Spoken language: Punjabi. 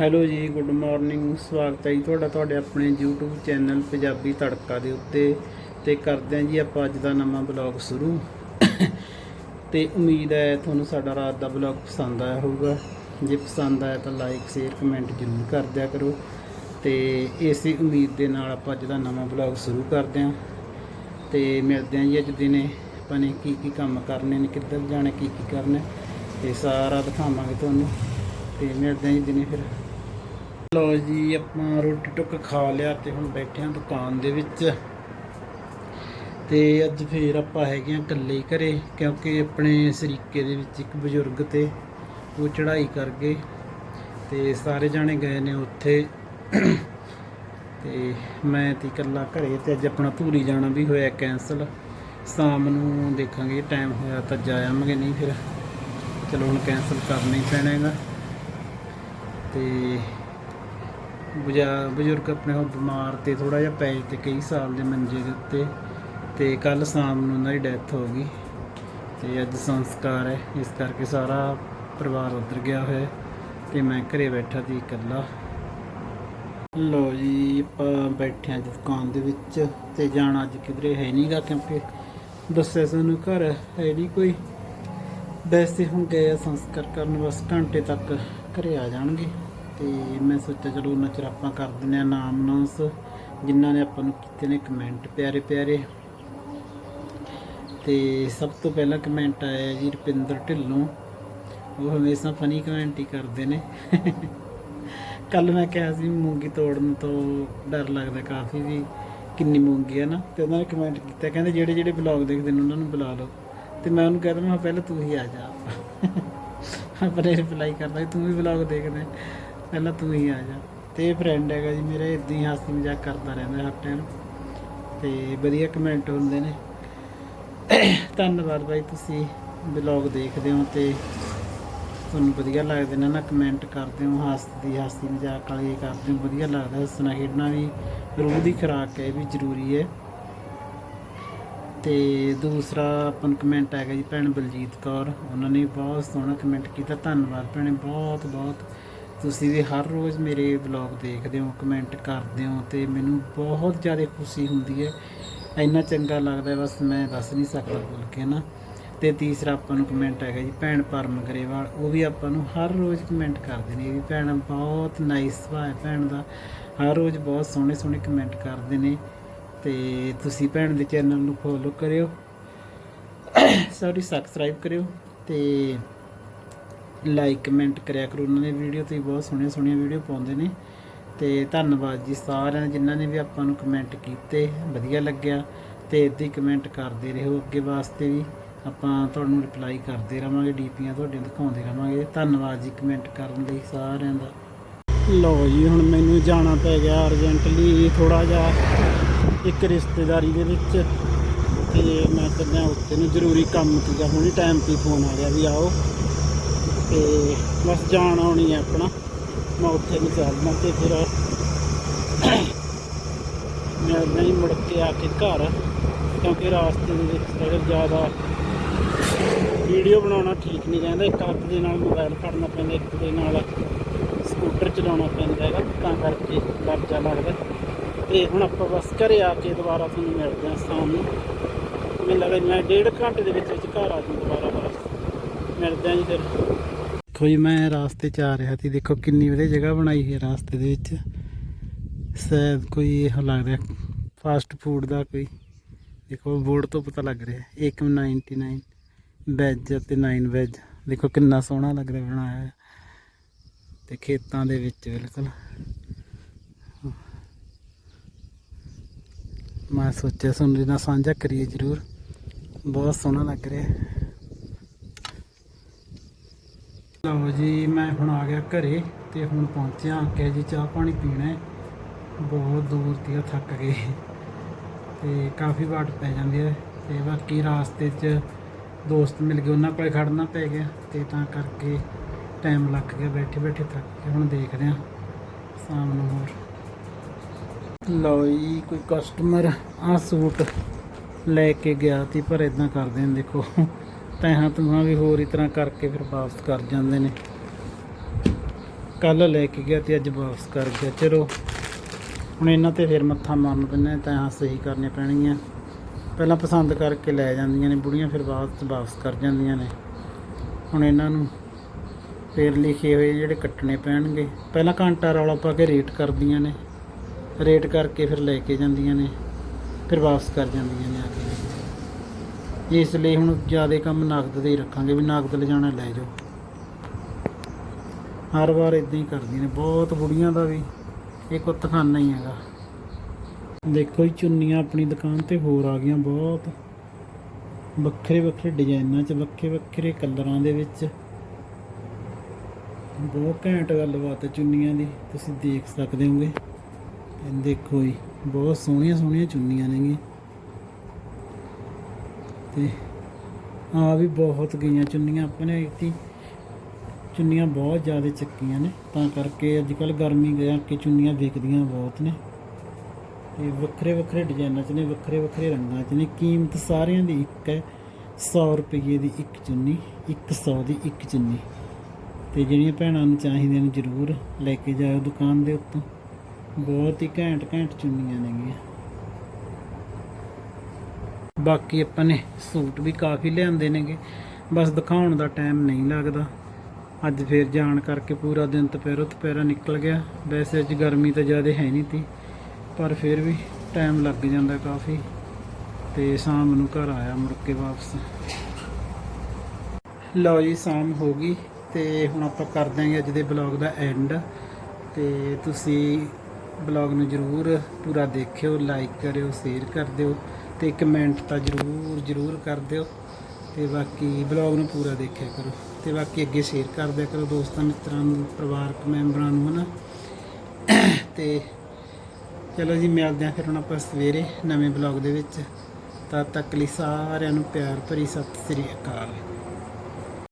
ਹੈਲੋ ਜੀ ਗੁੱਡ ਮਾਰਨਿੰਗ ਸਵਾਗਤ ਹੈ ਜੀ ਤੁਹਾਡਾ, ਤੁਹਾਡੇ ਆਪਣੇ YouTube ਚੈਨਲ ਪੰਜਾਬੀ ਤੜਕਾ ਦੇ ਉੱਤੇ। ਤੇ ਕਰਦੇ ਹਾਂ ਜੀ ਆਪਾਂ ਅੱਜ ਦਾ ਨਵਾਂ ਬਲੌਗ ਸ਼ੁਰੂ। ਤੇ ਉਮੀਦ ਹੈ ਤੁਹਾਨੂੰ ਸਾਡਾ ਰਾਤ ਦਾ ਬਲੌਗ ਪਸੰਦ ਆਇਆ ਹੋਊਗਾ। ਜੇ ਪਸੰਦ ਆਇਆ ਤਾਂ ਲਾਈਕ ਸ਼ੇਅਰ ਕਮੈਂਟ ਜ਼ਰੂਰ ਕਰ ਦਿਆ ਕਰੋ। ਤੇ ਇਸੇ ਉਮੀਦ ਦੇ ਨਾਲ ਆਪਾਂ ਅੱਜ ਦਾ ਨਵਾਂ ਬਲੌਗ ਸ਼ੁਰੂ ਕਰਦੇ ਹਾਂ। ਤੇ ਮਿਲਦੇ ਹਾਂ ਜੀ ਅੱਜ ਦਿਨੇ ਆਪਾਂ ਨੇ ਕੀ ਕੀ ਕੰਮ ਕਰਨੇ ਨੇ, ਕਿੱਧਰ ਜਾਣਾ, ਕੀ ਕੀ ਕਰਨਾ, ਤੇ ਸਾਰਾ ਦਿਖਾਵਾਂਗੇ ਤੁਹਾਨੂੰ। ਤੇ ਮਿਲਦੇ ਹਾਂ ਜੀ ਦਿਨੇ ਫਿਰ। ਲੋ ਜੀ, ਆਪਾਂ ਰੋਟੀ ਟੁੱਕ ਖਾ ਲਿਆ ਤੇ ਹੁਣ ਬੈਠੇ ਹਾਂ ਦੁਕਾਨ ਦੇ ਵਿੱਚ। ਤੇ ਅੱਜ ਫੇਰ ਆਪਾਂ ਹੈਗੇ ਆ ਇਕੱਲੇ ਹੀ ਘਰੇ, ਕਿਉਂਕਿ ਆਪਣੇ ਸਰੀਕੇ ਦੇ ਵਿੱਚ ਇੱਕ ਬਜ਼ੁਰਗ ਤੇ ਉਹ ਚੜ੍ਹਾਈ ਕਰ ਗਏ ਤੇ ਸਾਰੇ ਜਾਣੇ ਗਏ ਨੇ ਉੱਥੇ। ਤੇ ਮੈਂ ਤੇ ਇਕੱਲਾ ਘਰੇ ਤੇ ਅੱਜ ਆਪਣਾ ਧੂਰੀ ਜਾਣਾ ਵੀ ਹੋਇਆ ਕੈਂਸਲ ਸ਼ਾਮ ਨੂੰ ਦੇਖਾਂਗੇ ਟਾਈਮ ਹੋਇਆ ਤਾਂ ਜਾ ਆਵਾਂਗੇ, ਨਹੀਂ ਫਿਰ। ਚਲੋ ਹੁਣ ਕੈਂਸਲ ਕਰਨਾ ਹੀ ਪੈਣਾ ਹੈਗਾ। ਤੇ ਬੁਜਾ ਬਜ਼ੁਰਗ ਆਪਣੇ ਉਹ ਬਿਮਾਰ ਤੇ ਥੋੜਾ ਜਿਹਾ ਪੈ ਤੇ ਕਈ ਸਾਲ ਦੇ ਮੰਜੇ ਦੇ ਉੱਤੇ ਤੇ ਕੱਲ ਸ਼ਾਮ ਨੂੰ ਉਹਨਾਂ ਦੀ ਡੈਥ ਹੋ ਗਈ ਤੇ ਅੱਜ ਸੰਸਕਾਰ ਹੈ, ਇਸ ਕਰਕੇ ਸਾਰਾ ਪਰਿਵਾਰ ਉੱਧਰ ਗਿਆ ਹੋਇਆ ਹੈ ਤੇ ਮੈਂ ਘਰੇ ਬੈਠਾ ਸੀ ਇਕੱਲਾ। ਲੋ ਜੀ, ਆਪਾਂ ਬੈਠੇ ਹਾਂ ਜੀ ਦੁਕਾਨ ਦੇ ਵਿੱਚ ਤੇ ਜਾਣਾ ਅੱਜ ਕਿਧਰੇ ਹੈ ਨਹੀਂਗਾ ਕਿਉਂਕਿ ਦੱਸਿਆ ਸਾਨੂੰ ਘਰ ਹੈ ਨਹੀਂ ਕੋਈ। ਵੈਸੇ ਹੁਣ ਗਏ ਆ ਸੰਸਕਾਰ ਕਰਨ ਬਸ ਘੰਟੇ ਤੱਕ ਘਰੇ ਆ ਜਾਣਗੇ। ਤੇ ਮੈਂ ਸੋਚਿਆ ਚਲੋ ਉਹਨਾਂ ਚਿਰ ਆਪਾਂ ਕਰ ਦਿੰਦੇ ਆ ਨਾਮ ਨਾਸ ਜਿਨ੍ਹਾਂ ਨੇ ਆਪਾਂ ਨੂੰ ਕੀਤੇ ਨੇ ਕਮੈਂਟ ਪਿਆਰੇ ਪਿਆਰੇ। ਤੇ ਸਭ ਤੋਂ ਪਹਿਲਾਂ ਕਮੈਂਟ ਆਇਆ ਜੀ ਰੁਪਿੰਦਰ ਢਿੱਲੋਂ। ਉਹ ਹਮੇਸ਼ਾ ਫਨੀ ਕਮੈਂਟ ਹੀ ਕਰਦੇ ਨੇ। ਕੱਲ ਮੈਂ ਕਿਹਾ ਸੀ ਮੂੰਗੀ ਤੋੜਨ ਤੋਂ ਡਰ ਲੱਗਦਾ ਕਾਫੀ ਵੀ ਕਿੰਨੀ ਮੂੰਗੀ ਹੈ ਨਾ। ਤੇ ਉਹਨਾਂ ਨੇ ਕਮੈਂਟ ਕੀਤਾ ਕਹਿੰਦੇ ਜਿਹੜੇ ਜਿਹੜੇ ਬਲੌਗ ਦੇਖਦੇ ਨੇ ਉਹਨਾਂ ਨੂੰ ਬੁਲਾ ਲਓ। ਤੇ ਮੈਂ ਉਹਨੂੰ ਕਹਿੰਦਾ ਮੈਂ ਕਿਹਾ ਪਹਿਲਾਂ ਤੂੰ ਹੀ ਆ ਜਾ। ਆਪਣੇ ਰਿਪਲਾਈ ਕਰਦਾ ਸੀ, ਤੂੰ ਵੀ ਬਲੌਗ ਦੇਖਦੇ। ਪਹਿਲਾਂ ਤੂੰ ਹੀ ਆ ਜਾ। ਤੇ ਫਰੈਂਡ ਹੈਗਾ ਜੀ ਮੇਰਾ ਇਦਾਂ ਹੀ ਹਾਸੀ ਮਜ਼ਾਕ ਕਰਦਾ ਰਹਿੰਦਾ ਹਰ ਟਾਈਮ ਤੇ ਵਧੀਆ ਕਮੈਂਟ ਹੁੰਦੇ ਨੇ। ਧੰਨਵਾਦ ਬਾਈ ਤੁਸੀਂ ਬਲੌਗ ਦੇਖਦੇ ਹੋ ਤੇ ਤੁਹਾਨੂੰ ਵਧੀਆ ਲੱਗਦੇ ਨੇ ਨਾ ਕਮੈਂਟ ਕਰਦੇ ਹੋ, ਹੱਸਦੀ ਹੱਸਦੀ ਮਜ਼ਾਕ ਵਾਲੀ ਕਰਦੇ ਹੋ, ਵਧੀਆ ਲੱਗਦਾ ਹੱਸਣਾ ਖੇਡਣਾ ਵੀ ਰੂਹ ਦੀ ਖੁਰਾਕ ਹੈ, ਇਹ ਵੀ ਜ਼ਰੂਰੀ ਹੈ। ਤੇ ਦੂਸਰਾ ਆਪਾਂ ਨੂੰ ਕਮੈਂਟ ਹੈਗਾ ਜੀ ਭੈਣ ਬਲਜੀਤ ਕੌਰ। ਉਹਨਾਂ ਨੇ ਬਹੁਤ ਸੋਹਣਾ ਕਮੈਂਟ ਕੀਤਾ। ਧੰਨਵਾਦ ਭੈਣੇ ਬਹੁਤ ਬਹੁਤ ਤੁਸੀਂ ਵੀ ਹਰ ਰੋਜ਼ ਮੇਰੇ ਬਲੌਗ ਦੇਖਦੇ ਹੋ ਕਮੈਂਟ ਕਰਦੇ ਹੋ ਤੇ ਮੈਨੂੰ ਬਹੁਤ ਜ਼ਿਆਦਾ ਖੁਸ਼ੀ ਹੁੰਦੀ ਹੈ। ਇੰਨਾ ਚੰਗਾ ਲੱਗਦਾ ਬਸ ਮੈਂ ਦੱਸ ਨਹੀਂ ਸਕਦਾ ਬੋਲ ਕੇ ਨਾ ਤੇ ਤੀਸਰਾ ਆਪਾਂ ਨੂੰ ਕਮੈਂਟ ਹੈਗਾ ਜੀ, ਭੈਣ ਪਰਮ ਗਰੇਵਾਲ, ਉਹ ਵੀ ਆਪਾਂ ਨੂੰ ਹਰ ਰੋਜ਼ ਕਮੈਂਟ ਕਰਦੇ ਨੇ। ਇਹ ਵੀ ਭੈਣ ਬਹੁਤ ਨਾਈਸ ਸੁਭਾਅ ਹੈ, ਭੈਣ ਦਾ ਹਰ ਰੋਜ਼ ਬਹੁਤ ਸੋਹਣੇ ਸੋਹਣੇ ਕਮੈਂਟ ਕਰਦੇ ਨੇ। ਤੇ ਤੁਸੀਂ ਭੈਣ ਦੇ ਚੈਨਲ ਨੂੰ ਫੋਲੋ ਕਰਿਓ। ਸੌਰੀ ਸਬਸਕ੍ਰਾਈਬ ਕਰਿਓ ਤੇ ਲਾਈਕ ਕਮੈਂਟ ਕਰਿਆ ਕਰੋ। ਉਹਨਾਂ ਦੇ ਵੀਡੀਓ ਤੇ ਬਹੁਤ ਸੋਹਣੀਆਂ ਸੋਹਣੀਆਂ ਵੀਡੀਓ ਪਾਉਂਦੇ ਨੇ। ਤੇ ਧੰਨਵਾਦ ਜੀ ਸਾਰਿਆਂ ਨੇ ਜਿਨ੍ਹਾਂ ਨੇ ਵੀ ਆਪਾਂ ਨੂੰ ਕਮੈਂਟ ਕੀਤੇ। ਵਧੀਆ ਲੱਗਿਆ। ਤੇ ਇੱਦਾਂ ਹੀ ਕਮੈਂਟ ਕਰਦੇ ਰਹੋ ਅੱਗੇ ਵਾਸਤੇ ਵੀ। ਆਪਾਂ ਤੁਹਾਨੂੰ ਰਿਪਲਾਈ ਕਰਦੇ ਰਵਾਂਗੇ ਡੀਪੀਆਂ ਤੁਹਾਡੇ ਦਿਖਾਉਂਦੇ ਰਵਾਂਗੇ ਧੰਨਵਾਦ ਜੀ ਕਮੈਂਟ ਕਰਨ ਲਈ ਸਾਰਿਆਂ ਦਾ। ਲਓ ਜੀ, ਹੁਣ ਮੈਨੂੰ ਜਾਣਾ ਪੈ ਗਿਆ ਅਰਜੈਂਟਲੀ ਥੋੜਾ ਜਿਹਾ ਇੱਕ ਰਿਸ਼ਤੇਦਾਰੀ ਦੇ ਵਿੱਚ। ਤੇ ਮੈਂ ਚੱਲਿਆ ਉੱਥੇ ਨੂੰ ਜ਼ਰੂਰੀ ਕੰਮ ਸੀਗਾ। ਹੁਣੀ ਟਾਈਮ ਤੇ ਫੋਨ ਆ ਗਿਆ ਵੀ ਆਓ। ਤੇ ਬਸ ਜਾਣ ਆਉਣੀ ਹੈ ਆਪਣਾ। ਮੈਂ ਉੱਥੇ ਨੂੰ ਚੱਲਦਾ ਤੇ ਫਿਰ ਮੈਂ ਨਹੀਂ ਮੁੜ ਕੇ ਆ ਕੇ ਘਰ, ਕਿਉਂਕਿ ਰਾਸਤੇ ਦੇ ਵਿੱਚ ਅਗਰ ਜ਼ਿਆਦਾ ਵੀਡੀਓ ਬਣਾਉਣਾ ਠੀਕ ਨਹੀਂ ਰਹਿੰਦਾ। ਇੱਕ ਹੱਥ ਦੇ ਨਾਲ ਮੋਬਾਈਲ ਫੜਨਾ ਪੈਂਦਾ, ਇੱਕ ਦੇ ਨਾਲ ਸਕੂਟਰ ਚਲਾਉਣਾ ਪੈਂਦਾ ਹੈਗਾ, ਤਾਂ ਕਰਕੇ ਦਰਜਾ ਲੱਗਦਾ। ਤੇ ਹੁਣ ਆਪਾਂ ਬਸ ਘਰੇ ਆ ਕੇ ਦੁਬਾਰਾ ਤੁਹਾਨੂੰ ਮਿਲਦੇ ਹਾਂ ਸ਼ਾਮ। ਨੂੰ ਮੈਨੂੰ ਲੱਗਦਾ ਮੈਂ ਡੇਢ ਘੰਟੇ ਦੇ ਵਿੱਚ ਵਿੱਚ ਘਰ ਆ ਜੂ ਦੁਬਾਰਾ ਬਸ। ਮਿਲਦੇ ਹਾਂ ਜੀ ਫਿਰ। ਦੇਖੋ ਜੀ, ਮੈਂ ਰਾਸਤੇ 'ਚ ਆ ਰਿਹਾ ਸੀ। ਦੇਖੋ ਕਿੰਨੀ ਵਧੀਆ ਜਗ੍ਹਾ ਬਣਾਈ ਹੈ ਰਾਸਤੇ ਦੇ ਵਿੱਚ। ਸ਼ਾਇਦ ਕੋਈ ਇਹ ਰਿਹਾ ਫਾਸਟ ਫੂਡ ਦਾ ਕੋਈ। ਦੇਖੋ, ਬੋਰਡ ਤੋਂ ਪਤਾ ਲੱਗ ਰਿਹਾ 199 ਵੈਜ ਅਤੇ 9 ਵੈਜ ਦੇਖੋ ਕਿੰਨਾ ਸੋਹਣਾ ਲੱਗ ਰਿਹਾ ਬਣਾਇਆ ਹੈ ਤੇ ਖੇਤਾਂ ਦੇ ਵਿੱਚ ਬਿਲਕੁਲ। ਮੈਂ ਸੋਚਿਆ, ਤੁਹਾਨੂੰ ਨਾਲ ਸਾਂਝਾ ਕਰੀਏ ਜ਼ਰੂਰ। ਬਹੁਤ ਸੋਹਣਾ ਲੱਗ ਰਿਹਾ। ਲਓ ਜੀ, ਮੈਂ ਹੁਣ ਆ ਗਿਆ ਘਰੇ ਤੇ ਹੁਣ ਪਹੁੰਚਿਆ ਕਿ ਜੀ ਚਾਹ ਪਾਣੀ ਪੀਣਾ ਬਹੁਤ ਦੂਰ ਤੀਕ ਥੱਕ ਗਏ। ਤੇ ਕਾਫੀ ਵਾਟ ਪੈ ਜਾਂਦੀ ਹੈ ਤੇ ਬਾਕੀ ਰਾਸਤੇ 'ਚ ਦੋਸਤ ਮਿਲ ਗਏ, ਉਹਨਾਂ ਕੋਲੇ ਖੜਨਾ ਪੈ ਗਿਆ ਤੇ ਤਾਂ ਕਰਕੇ ਟਾਈਮ ਲੱਗ ਗਿਆ ਬੈਠੇ ਬੈਠੇ ਥੱਕ ਕੇ, ਹੁਣ ਦੇਖਦੇ ਹਾਂ ਸ਼ਾਮ ਨੂੰ ਹੋਰ। ਲਓ ਜੀ, ਕੋਈ ਕਸਟਮਰ ਆ ਸੂਟ ਲੈ ਕੇ ਗਿਆ ਤੀ ਪਰ ਇਦਾਂ ਕਰਦੇ ਨੇ, ਦੇਖੋ। ਤੈਹਾਂ ਤੁਹਾਂ ਵੀ ਹੋਰ ਹੀ ਤਰ੍ਹਾਂ ਕਰਕੇ ਫਿਰ ਵਾਪਸ ਕਰ ਜਾਂਦੇ ਨੇ। ਕੱਲ ਲੈ ਕੇ ਗਿਆ ਤੇ ਅੱਜ ਵਾਪਸ ਕਰ ਗਿਆ। ਚਲੋ, ਹੁਣ ਇਹਨਾਂ ਤੇ ਫਿਰ ਮੱਥਾ ਮਾਰਨ ਪੈਣਾ ਤਾਂ ਸਹੀ ਕਰਨੀਆਂ ਪੈਣਗੀਆਂ। ਪਹਿਲਾਂ ਪਸੰਦ ਕਰਕੇ ਲੈ ਜਾਂਦੀਆਂ ਨੇ, ਬੁੜੀਆਂ ਫਿਰ ਬਾਅਦ ਵਾਪਸ ਕਰ ਜਾਂਦੀਆਂ ਨੇ। ਹੁਣ ਇਹਨਾਂ ਨੂੰ ਫੇਰ ਲਿਖੇ ਹੋਏ ਜਿਹੜੇ ਕੱਟਣੇ ਪੈਣਗੇ। ਪਹਿਲਾਂ ਘੰਟਾ ਰੌਲਾ ਪਾ ਕੇ ਰੇਟ ਕਰਦੀਆਂ ਨੇ। ਰੇਟ ਕਰਕੇ ਫਿਰ ਲੈ ਕੇ ਜਾਂਦੀਆਂ ਨੇ। ਫਿਰ ਵਾਪਸ ਕਰ ਜਾਂਦੀਆਂ ਨੇ ਆ ਕੇ। ਇਸ ਲਈ ਹੁਣ ਜ਼ਿਆਦਾ ਕੰਮ ਨਗਦ ਦੇ ਹੀ ਰੱਖਾਂਗੇ ਵੀ ਨਗਦ ਲਿਜਾਣਾ ਲੈ ਜਾਓ। ਹਰ ਵਾਰ ਇਦਾਂ ਹੀ ਕਰਦੀਆਂ ਨੇ, ਬਹੁਤ ਬੁੜੀਆਂ ਦਾ ਵੀ ਇਹ ਕੁੱਤਖਾਨਾ ਹੀ ਹੈਗਾ। ਦੇਖੋ ਜੀ, ਚੁੰਨੀਆਂ ਆਪਣੀ ਦੁਕਾਨ ਤੇ ਹੋਰ ਆ ਗਈਆਂ ਬਹੁਤ। ਵੱਖਰੇ ਵੱਖਰੇ ਡਿਜ਼ਾਈਨਾਂ 'ਚ, ਵੱਖਰੇ ਵੱਖਰੇ ਕਲਰਾਂ ਦੇ ਵਿੱਚ। ਬਹੁਤ ਘੈਂਟ ਗੱਲਬਾਤ ਹੈ ਚੁੰਨੀਆਂ ਦੀ, ਤੁਸੀਂ ਦੇਖ ਸਕਦੇ ਹੋਗੇ। ਦੇਖੋ ਜੀ, ਬਹੁਤ ਸੋਹਣੀਆਂ ਸੋਹਣੀਆਂ ਚੁੰਨੀਆਂ ਨੇਗੀਆਂ। ਤੇ ਆ ਵੀ ਬਹੁਤ ਗਈਆਂ, ਚੁੰਨੀਆਂ ਆਪਣੇ ਇੱਥੇ ਚੁੰਨੀਆਂ ਬਹੁਤ ਜ਼ਿਆਦਾ ਚੱਕੀਆਂ ਨੇ, ਤਾਂ ਕਰਕੇ ਅੱਜ ਕੱਲ ਗਰਮੀ ਗਿਆ ਕਿ ਚੁੰਨੀਆਂ ਵਿਕਦੀਆਂ ਬਹੁਤ ਨੇ। ਤੇ ਵੱਖਰੇ ਵੱਖਰੇ ਡਿਜ਼ਾਈਨਾਂ 'ਚ ਨੇ, ਵੱਖਰੇ ਵੱਖਰੇ ਰੰਗਾਂ 'ਚ ਨੇ, ਕੀਮਤ ਸਾਰਿਆਂ ਦੀ ਇੱਕ ਹੈ 100 ਰੁਪਏ ਦੀ ਇੱਕ ਚੁੰਨੀ 100 ਦੀ ਇੱਕ ਚੁੰਨੀ। ਤੇ ਜਿਹੜੀਆਂ ਭੈਣਾਂ ਨੂੰ ਚਾਹੀਦੀਆਂ ਨੇ ਜ਼ਰੂਰ ਲੈ ਕੇ ਜਾਓ ਦੁਕਾਨ ਦੇ ਉੱਤੋਂ। ਬਹੁਤ ਹੀ ਘੈਂਟ ਘੈਂਟ ਚੁੰਨੀਆਂ ਨੇਗੀਆਂ। ਬਾਕੀ ਆਪਾਂ ਨੇ ਸੂਟ ਵੀ ਕਾਫੀ ਲਿਆਂਦੇ ਨੇਗੇ। ਬਸ ਦਿਖਾਉਣ ਦਾ ਟਾਈਮ ਨਹੀਂ ਲੱਗਦਾ। ਅੱਜ ਫੇਰ ਜਾਣ ਕਰਕੇ ਪੂਰਾ ਦਿਨ ਦੁਪਹਿਰੋਂ ਦੁਪਹਿਰਾ ਨਿਕਲ ਗਿਆ। ਵੈਸੇ ਅੱਜ ਗਰਮੀ ਤਾਂ ਜ਼ਿਆਦਾ ਹੈ ਨਹੀਂ ਤੀ, ਪਰ ਫਿਰ ਵੀ ਟਾਈਮ ਲੱਗ ਜਾਂਦਾ ਕਾਫੀ। ਤੇ ਸ਼ਾਮ ਨੂੰ ਘਰ ਆਇਆ ਮੁੜ ਕੇ ਵਾਪਸ। ਲਓ ਜੀ, ਸ਼ਾਮ ਹੋ ਗਈ ਤੇ ਹੁਣ ਆਪਾਂ ਕਰ ਦਾਂਗੇ ਅੱਜ ਦੇ ਬਲੌਗ ਦਾ ਐਂਡ ਤੇ ਤੁਸੀਂ ਬਲੌਗ ਨੂੰ ਜਰੂਰ ਪੂਰਾ ਦੇਖਿਓ ਲਾਈਕ ਕਰਿਓ ਸ਼ੇਅਰ ਕਰ ਦਿਓ। ਤੇ ਕਮੈਂਟ ਤਾਂ ਜਰੂਰ ਜਰੂਰ ਕਰ ਦਿਓ। ਤੇ ਬਾਕੀ ਬਲੌਗ ਨੂੰ ਪੂਰਾ ਦੇਖਿਆ ਕਰੋ। ਤੇ ਬਾਕੀ ਅੱਗੇ ਸ਼ੇਅਰ ਕਰ ਦਿਆ ਕਰੋ ਦੋਸਤਾਂ, ਮਿੱਤਰਾਂ ਨੂੰ, ਪਰਿਵਾਰਕ ਮੈਂਬਰਾਂ ਨੂੰ, ਹਨਾ? ਤੇ ਚਲੋ ਜੀ, ਮਿਲਦੇ ਹਾਂ ਫਿਰ ਹੁਣ ਆਪਾਂ ਸਵੇਰੇ ਨਵੇਂ ਬਲੌਗ ਦੇ ਵਿੱਚ। ਤਦ ਤੱਕ ਲਈ ਸਾਰਿਆਂ ਨੂੰ ਪਿਆਰ ਭਰੀ ਸਤਿ ਸ੍ਰੀ ਅਕਾਲ।